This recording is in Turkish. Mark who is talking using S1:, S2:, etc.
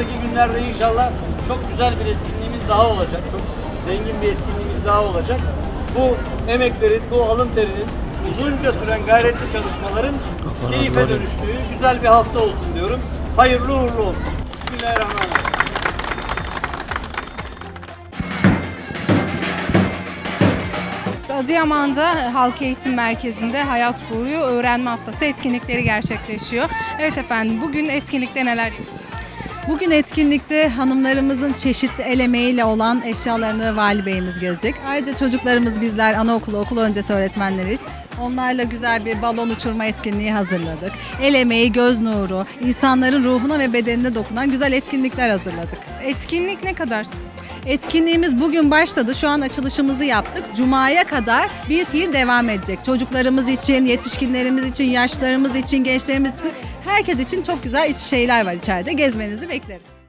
S1: önümüzdeki günlerde inşallah çok güzel bir etkinliğimiz daha olacak. Çok zengin bir etkinliğimiz daha olacak. Bu emeklerin, bu alın terinin, uzunca süren gayretli çalışmaların keyfe dönüştüğü güzel bir hafta olsun diyorum. Hayırlı uğurlu olsun. Bismillahirrahmanirrahim.
S2: Adıyaman'da Halk Eğitim Merkezi'nde Hayat Boyu Öğrenme Haftası etkinlikleri gerçekleşiyor. Evet efendim bugün etkinlikte neler yapıyoruz?
S3: Bugün etkinlikte hanımlarımızın çeşitli el emeğiyle olan eşyalarını Vali Beyimiz gezecek. Ayrıca çocuklarımız bizler anaokulu, okul öncesi öğretmenleriyiz. Onlarla güzel bir balon uçurma etkinliği hazırladık. El emeği, göz nuru, insanların ruhuna ve bedenine dokunan güzel etkinlikler hazırladık.
S2: Etkinlik ne kadar?
S3: Etkinliğimiz bugün başladı. Şu an açılışımızı yaptık. Cuma'ya kadar bir fiil devam edecek. Çocuklarımız için, yetişkinlerimiz için, yaşlarımız için, gençlerimiz için, herkes için çok güzel iç şeyler var içeride. Gezmenizi bekleriz.